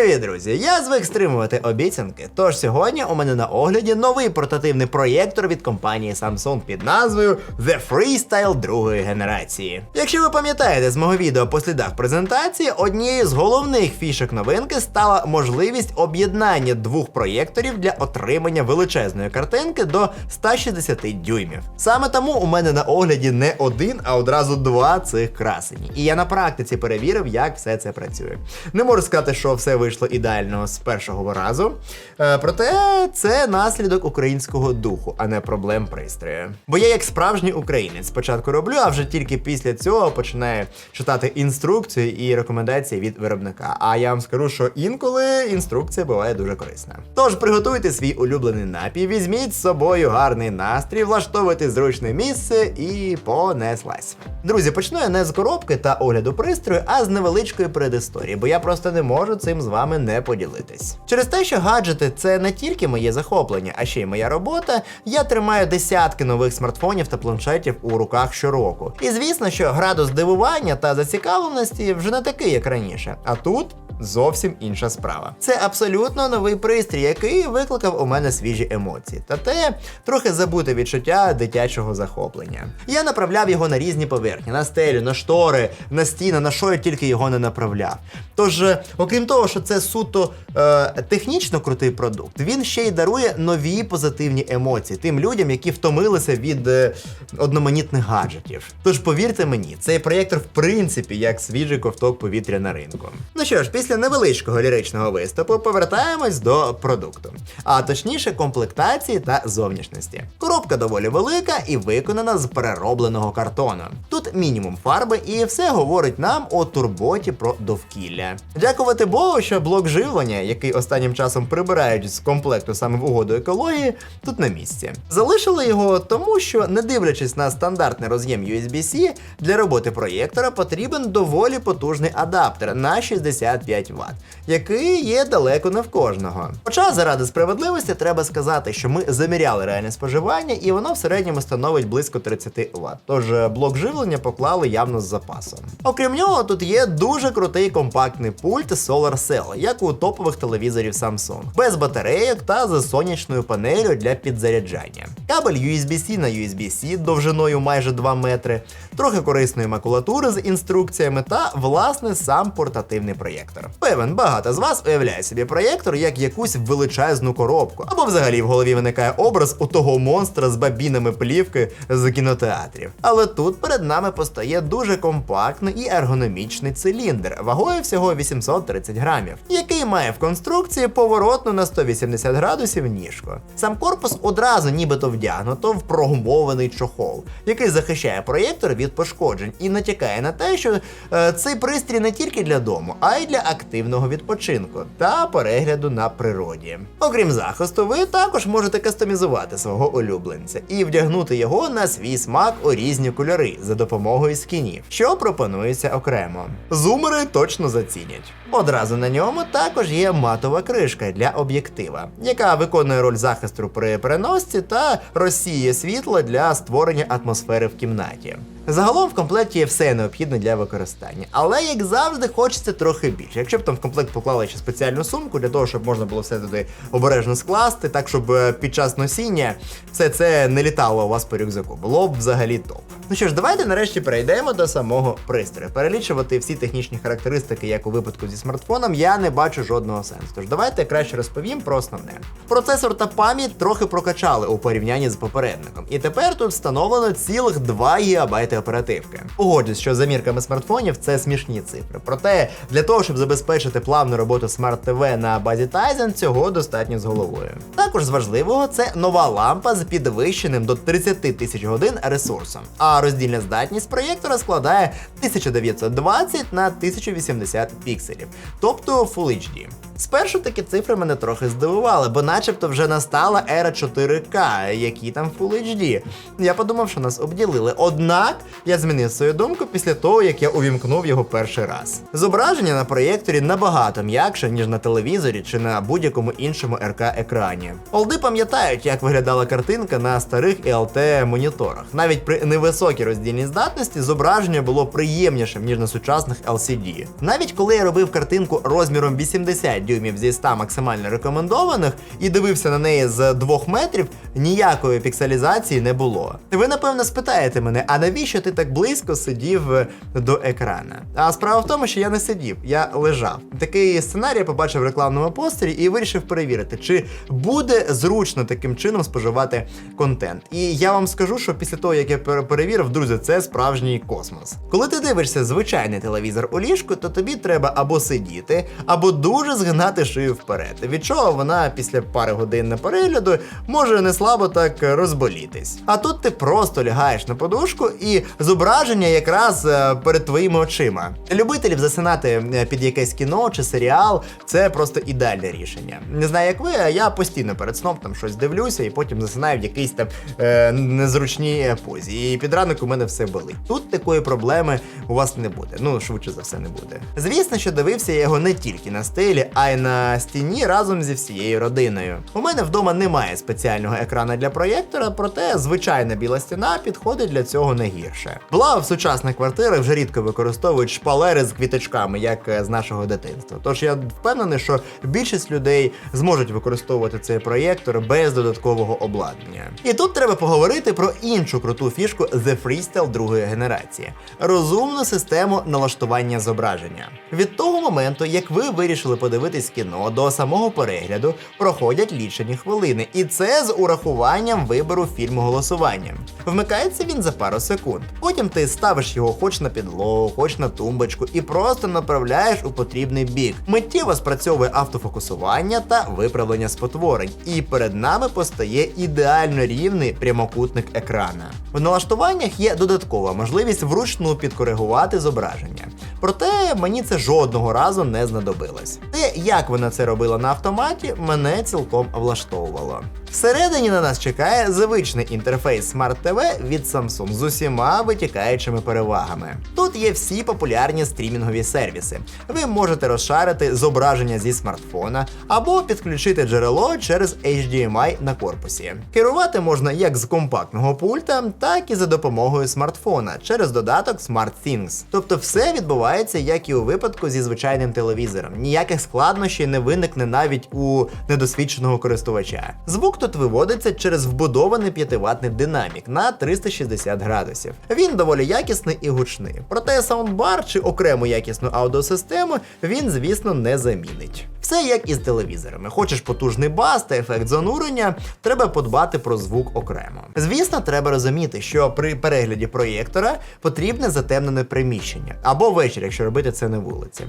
Привіт, друзі! Я звик стримувати обіцянки. Тож сьогодні у мене на огляді новий портативний проєктор від компанії Samsung під назвою The Freestyle другої генерації. Якщо ви пам'ятаєте з мого відео по слідах презентації, однією з головних фішок новинки стала можливість об'єднання двох проєкторів для отримання величезної картинки до 160 дюймів. Саме тому у мене на огляді не один, а одразу два цих красені. І я на практиці перевірив, як все це працює. Не можу сказати, що все вийшло ідеально з першого разу. Е, проте це наслідок українського духу, а не проблем пристрою. Бо я, як справжній українець, спочатку роблю, а вже тільки після цього починаю читати інструкцію і рекомендації від виробника. А я вам скажу, що інколи інструкція буває дуже корисна. Тож приготуйте свій улюблений напій, візьміть з собою гарний настрій, влаштовуйте зручне місце і понеслась. Друзі, почну я не з коробки та огляду пристрою, а з невеличкої предісторії, бо я просто не можу цим з вами не поділитись. Через те, що гаджети це не тільки моє захоплення, а ще й моя робота. Я тримаю десятки нових смартфонів та планшетів у руках щороку. І звісно, що градус здивування та зацікавленості вже не такий, як раніше. А тут зовсім інша справа. Це абсолютно новий пристрій, який викликав у мене свіжі емоції. Та те трохи забуте відчуття дитячого захоплення. Я направляв його на різні поверхні: на стелю, на штори, на стіни, на що я тільки його не направляв. Тож, е, окрім того, що це суто е, технічно крутий продукт, він ще й дарує нові позитивні емоції тим людям, які втомилися від е, одноманітних гаджетів. Тож повірте мені, цей проєктор в принципі як свіжий ковток повітря на ринку. Ну що ж, після невеличкого ліричного виступу повертаємось до продукту, а точніше комплектації та зовнішності. Коробка доволі велика і виконана з переробленого картону. Тут мінімум фарби, і все говорить нам о турботі про довкілля. Дякувати Богу, що блок живлення, який останнім часом прибирають з комплекту саме в угоду екології, тут на місці. Залишили його тому, що, не дивлячись на стандартний роз'єм USB-C, для роботи проєктора потрібен доволі потужний адаптер на 65 Вт, який є далеко не в кожного. Хоча заради справедливості треба сказати, що ми заміряли реальне споживання, і воно в середньому становить близько 30 Вт. Тож е, блок живлення поклали явно з запасом. Окрім нього, тут є дуже крутий компактний пульт Solar Cell, як у топових телевізорів Samsung, без батарейок та з сонячною панелью для підзаряджання. Кабель USB-C на USB-C довжиною майже 2 метри, трохи корисної макулатури з інструкціями та власне сам портативний проєктор. Певен, багато з вас уявляє собі проєктор як якусь величезну коробку, або взагалі в голові виникає образ у того монстра з бабінами плівки з кінотеатрів. Але тут перед нами постає дуже компактний і ергономічний циліндр вагою всього 830 грамів, який має в конструкції поворотну на 180 градусів ніжку. Сам корпус одразу нібито вдягнуто в прогумований чохол, який захищає проєктор від пошкоджень і натякає на те, що е, цей пристрій не тільки для дому, а й для активного відпочинку та перегляду на природі. Окрім захисту, ви також можете кастомізувати свого улюбленця і вдягнути його на свій смак у різні кольори за допомогою скінів, що пропонується окремо. Зумери точно зацінять. Одразу на ньому також є матова кришка для об'єктива, яка виконує роль захисту при переносці та розсіє світло для створення атмосфери в кімнаті. Загалом в комплекті є все необхідне для використання, але як завжди хочеться трохи більше. Якщо б там в комплект поклали ще спеціальну сумку для того, щоб можна було все туди обережно скласти, так щоб е, під час носіння все це не літало у вас по рюкзаку, було б взагалі топ. Ну що ж, давайте нарешті перейдемо до самого пристрою. Перелічувати всі технічні характеристики, як у випадку зі смартфоном, я не бачу жодного сенсу. Тож давайте краще розповім про основне. Процесор та пам'ять трохи прокачали у порівнянні з попередником, і тепер тут встановлено цілих 2 ГБ оперативки. Погоджусь, що за мірками смартфонів це смішні цифри. Проте для того, щоб забезпечити плавну роботу смарт ТВ на базі Tizen, цього достатньо з головою. Також з важливого це нова лампа з підвищеним до 30 тисяч годин ресурсом. А роздільна здатність проєктора складає 1920 на 1080 пікселів, тобто Full HD. Спершу такі цифри мене трохи здивували, бо начебто вже настала ера 4К, які там Full HD. Я подумав, що нас обділили. Однак я змінив свою думку після того, як я увімкнув його перший раз. Зображення на проєкторі набагато м'якше, ніж на телевізорі чи на будь-якому іншому РК-екрані. Олди пам'ятають, як виглядала картинка на старих LT моніторах. Навіть при невисокій роздільній здатності зображення було приємнішим, ніж на сучасних LCD. Навіть коли я робив картинку розміром 80 дюймів зі 100 максимально рекомендованих і дивився на неї з 2 метрів, ніякої пікселізації не було. Ви напевно спитаєте мене, а навіщо ти так близько сидів е, до екрана? А справа в тому, що я не сидів, я лежав. Такий сценарій побачив в рекламному постері і вирішив перевірити, чи буде зручно таким чином споживати контент. І я вам скажу, що після того, як я перевірив, друзі, це справжній космос. Коли ти дивишся звичайний телевізор у ліжку, то тобі треба або сидіти, або дуже згинати шию вперед. Від чого вона після пари годин на перегляду може не слабо так розболітись. А тут ти просто лягаєш на подушку і зображення якраз е, перед твоїми очима. Любителів засинати е, під якесь кіно чи серіал це просто ідеальне рішення. Не знаю, як ви, а я постійно перед сном там щось дивлюся і потім засинаю в якійсь там е, незручній позі. І під ранок у мене все болить. Тут такої проблеми у вас не буде. Ну, швидше за все, не буде. Звісно, що дивився я його не тільки на стелі, а й на стіні разом зі всією родиною. У мене вдома немає спеціального екрана для проєктора, проте звичайна біла стіна підходить для цього не гірше. Благо, в сучасних квартирах вже рідко використовують шпалери з квіточками, як е, з нашого дитинства. Тож я впевнений, що більшість людей зможуть використовувати цей проєктор без додаткового обладнання. І тут треба поговорити про іншу круту фішку The Freestyle другої генерації розумну систему налаштування зображення. Від того моменту, як ви вирішили подивитись кіно до самого перегляду, проходять лічені хвилини, і це з урахуванням вибору фільму голосуванням. Вмикається він за пару секунд. Потім ти ставиш його хоч на підлогу, хоч на тумбочку, і просто направляєш у потрібний бік. Миттєво спрацьовує автофокусування та виправлення спотворень, і перед нами постає ідеально рівний прямокутник екрана. В налаштуваннях є додаткова можливість вручну підкоригувати зображення. Проте мені це жодного разу не знадобилось. Те, як вона це робила на автоматі, мене цілком влаштовувало. Всередині на нас чекає звичний інтерфейс Smart TV від Samsung з усіма витікаючими перевагами. Тут є всі популярні стрімінгові сервіси. Ви можете розшарити зображення зі смартфона або підключити джерело через HDMI на корпусі. Керувати можна як з компактного пульта, так і за допомогою смартфона через додаток SmartThings. Тобто все відбувається як і у випадку зі звичайним телевізором. Ніяких складнощів не виникне навіть у недосвідченого користувача. Звук тут виводиться через вбудований 5-ваттний динамік на 360 градусів. Він доволі якісний і гучний. Проте саундбар чи окрему якісну аудіосистему він, звісно, не замінить. Все як із телевізорами. Хочеш потужний бас та ефект занурення, треба подбати про звук окремо. Звісно, треба розуміти, що при перегляді проєктора потрібне затемнене приміщення або вечір, якщо робити це на вулиці.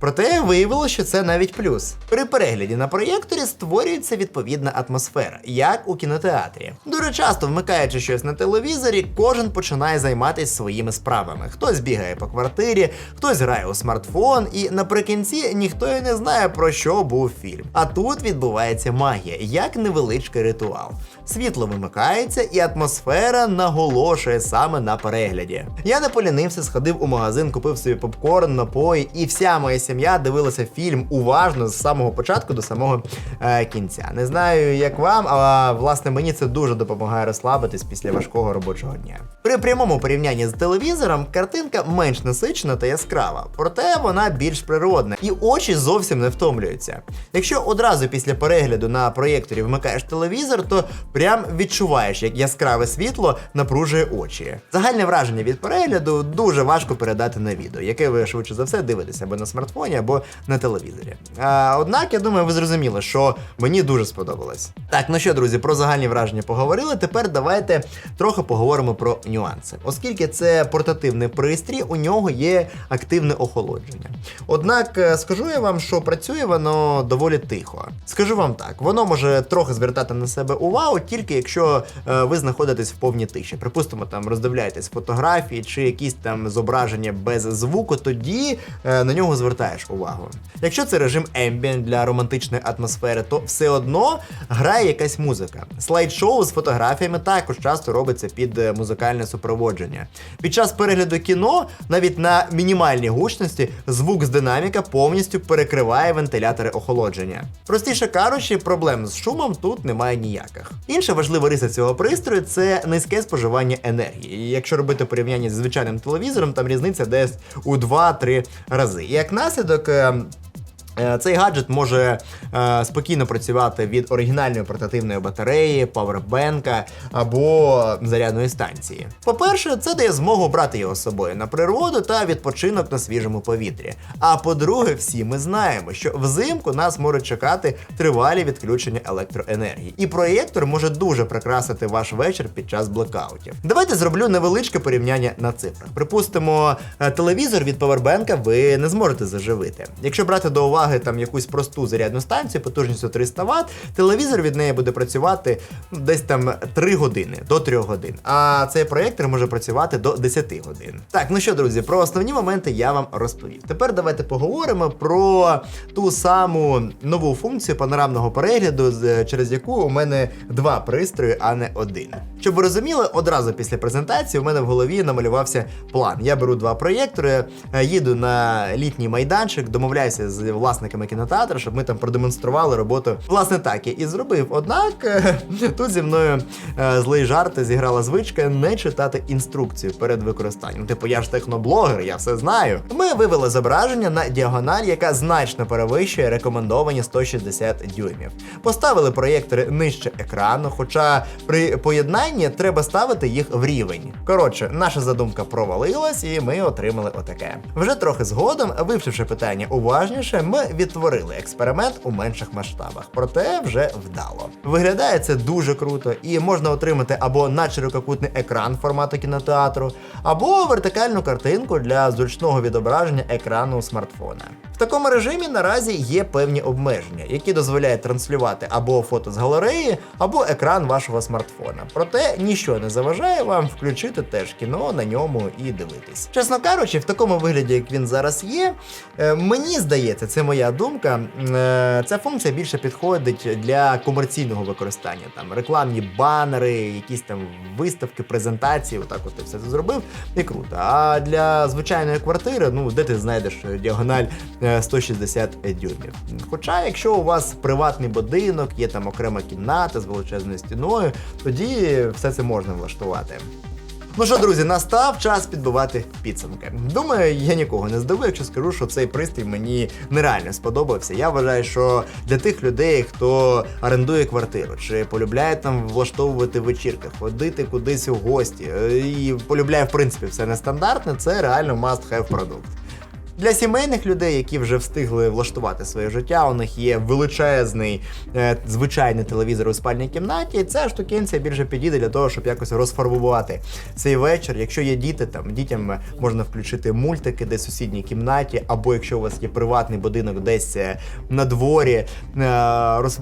Проте виявилося, що це навіть плюс. При перегляді на проєкторі створюється відповідна атмосфера, як у кінотеатрі. Дуже часто, вмикаючи щось на телевізорі, кожен починає займатися своїми справами. Хтось бігає по квартирі, хтось грає у смартфон, і наприкінці ніхто і не знає про що був фільм. А тут відбувається магія, як невеличкий ритуал. Світло вимикається, і атмосфера наголошує саме на перегляді. Я не полінився, сходив у магазин, купив собі попкорн, напої, і вся моя сім'я дивилася фільм уважно з самого початку до самого е, кінця. Не знаю, як вам, а власне мені це дуже допомагає розслабитись після важкого робочого дня. При прямому порівнянні з телевізором картинка менш насичена та яскрава, проте вона більш природна, і очі зовсім не втомлюються. Якщо одразу після перегляду на проєкторі вмикаєш телевізор, то прям відчуваєш, як яскраве світло напружує очі. Загальне враження від перегляду дуже важко передати на відео, яке ви швидше за все дивитеся або на смартфоні, або на телевізорі. А, однак, я думаю, ви зрозуміли, що мені дуже сподобалось. Так, ну що, друзі, про загальні враження поговорили. Тепер давайте трохи поговоримо про нюанси. Оскільки це портативний пристрій, у нього є активне охолодження. Однак е, скажу я вам, що працює воно доволі тихо. Скажу вам так, воно може трохи звертати на себе увагу, тільки якщо е, ви знаходитесь в повній тиші. Припустимо, там роздивляєтесь фотографії чи якісь там зображення без звуку, тоді е, на нього звертаєш увагу. Якщо це режим Ambient для романтичної атмосфери, то все одно грає якась музика. Слайд-шоу з фотографіями також часто робиться під е, музикальне супроводження. Під час перегляду кіно, навіть на мінімальній гучності, звук з динаміка повністю перекриває вентилятори охолодження. Простіше кажучи, проблем з шумом тут немає ніяких. Інша важлива риса цього пристрою це низьке споживання енергії. Якщо робити порівняння з звичайним телевізором, там різниця десь у 2-3 рази. І як наслідок. Е, Цей гаджет може е, спокійно працювати від оригінальної портативної батареї, павербенка або зарядної станції. По-перше, це дає змогу брати його з собою на природу та відпочинок на свіжому повітрі. А по-друге, всі ми знаємо, що взимку нас можуть чекати тривалі відключення електроенергії, і проєктор може дуже прикрасити ваш вечір під час блекаутів. Давайте зроблю невеличке порівняння на цифрах. Припустимо, е, телевізор від павербенка ви не зможете заживити. Якщо брати до уваги там якусь просту зарядну станцію потужністю 300 Вт, телевізор від неї буде працювати ну, десь там 3 години до 3 годин. А цей проєктор може працювати до 10 годин. Так, ну що, друзі, про основні моменти я вам розповів. Тепер давайте поговоримо про ту саму нову функцію панорамного перегляду, через яку у мене два пристрої, а не один. Щоб ви розуміли, одразу після презентації у мене в голові намалювався план. Я беру два проєктори, е, їду на літній майданчик, домовляюся з власниками кінотеатру, щоб ми там продемонстрували роботу. Власне так я і зробив. Однак е, тут зі мною е, злий жарт зіграла звичка не читати інструкцію перед використанням. Типу, я ж техноблогер, я все знаю. Ми вивели зображення на діагональ, яка значно перевищує рекомендовані 160 дюймів. Поставили проєктори нижче екрану, хоча при поєднанні треба ставити їх в рівень. Коротше, наша задумка провалилась, і ми отримали отаке. Вже трохи згодом, вивчивши питання уважніше, ми відтворили експеримент у менших масштабах, проте вже вдало. Виглядає це дуже круто, і можна отримати або надширококутний екран формату кінотеатру, або вертикальну картинку для зручного відображення екрану смартфона. Такому режимі наразі є певні обмеження, які дозволяють транслювати або фото з галереї, або екран вашого смартфона. Проте ніщо не заважає вам включити теж кіно на ньому і дивитись. Чесно кажучи, в такому вигляді, як він зараз є, е, мені здається, це моя думка. е, Ця функція більше підходить для комерційного використання. Там рекламні банери, якісь там виставки, презентації. Отак, от ти все це зробив, і круто. А для звичайної квартири, ну де ти знайдеш діагональ е, 160 дюймів. Хоча, якщо у вас приватний будинок, є там окрема кімната з величезною стіною, тоді все це можна влаштувати. Ну що, друзі, настав час підбивати підсумки. Думаю, я нікого не здивую, якщо скажу, що цей пристрій мені нереально сподобався. Я вважаю, що для тих людей, хто орендує квартиру, чи полюбляє там влаштовувати вечірки, ходити кудись у гості, е, і полюбляє в принципі все нестандартне, це реально must-have продукт. Для сімейних людей, які вже встигли влаштувати своє життя, у них є величезний е, звичайний телевізор у спальній кімнаті. І ця штукенція більше підійде для того, щоб якось розфарбувати цей вечір. Якщо є діти, там дітям можна включити мультики десь у сусідній кімнаті, або якщо у вас є приватний будинок десь е, на дворі. Е,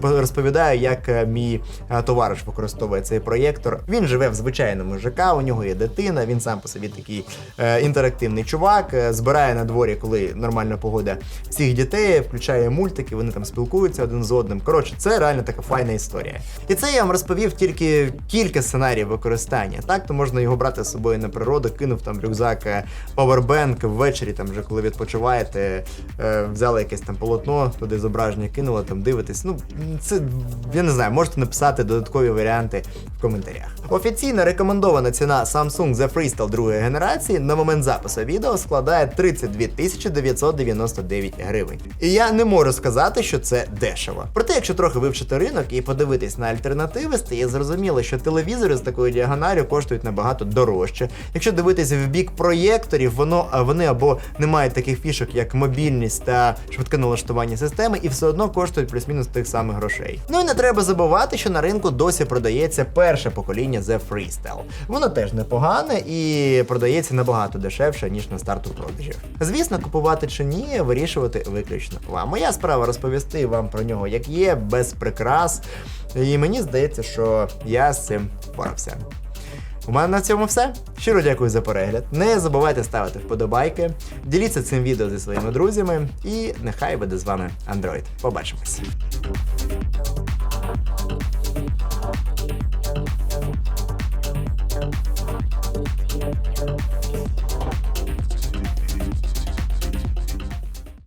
розповідаю, як е, мій е, товариш використовує цей проєктор. Він живе в звичайному ЖК, у нього є дитина, він сам по собі такий е, інтерактивний чувак, е, збирає на дворі, коли нормальна погода, всіх дітей, включає мультики, вони там спілкуються один з одним. Коротше, це реально така файна історія. І це я вам розповів тільки кілька сценаріїв використання. Так, то можна його брати з собою на природу, кинув там рюкзак, е, павербенк ввечері, там вже коли відпочиваєте, е, взяли якесь там полотно, туди зображення кинули, там дивитесь. Ну, це я не знаю, можете написати додаткові варіанти в коментарях. Офіційна рекомендована ціна Samsung The Freestyle другої генерації на момент запису відео складає 32 тисячі 999 гривень. І я не можу сказати, що це дешево. Проте, якщо трохи вивчити ринок і подивитись на альтернативи, стає зрозуміло, що телевізори з такою діагоналю коштують набагато дорожче. Якщо дивитись в бік проєкторів, воно вони або не мають таких фішок, як мобільність та швидке налаштування системи, і все одно коштують плюс-мінус тих самих грошей. Ну і не треба забувати, що на ринку досі продається перше покоління The Freestyle. Воно теж непогане і продається набагато дешевше, ніж на старту продажів. Звісно, купувати чи ні, вирішувати виключно вам. Моя справа розповісти вам про нього як є, без прикрас. І мені здається, що я з цим впорався. У мене на цьому все. Щиро дякую за перегляд. Не забувайте ставити вподобайки, діліться цим відео зі своїми друзями, і нехай буде з вами Android. Побачимось.